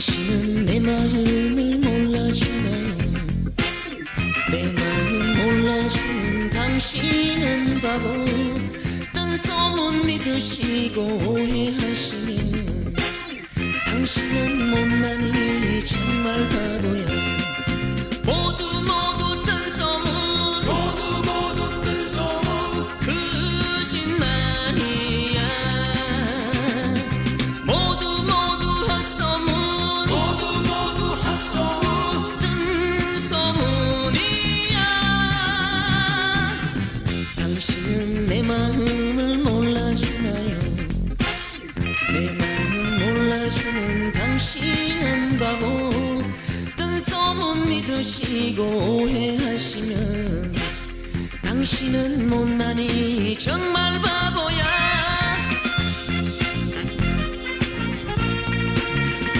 당신은 내 마음을 몰라주나요 내 마음 몰라주는 당신은 바보. 뜬 소문 믿으시고 오해하시면 당신은 못나니 정말 바보 당신은 내 마음을 몰라주나요? 내 마음 몰라주는 당신은 바보 뜬 소 문 믿으시고 오해하시면 당신은 못나니 정말 바보야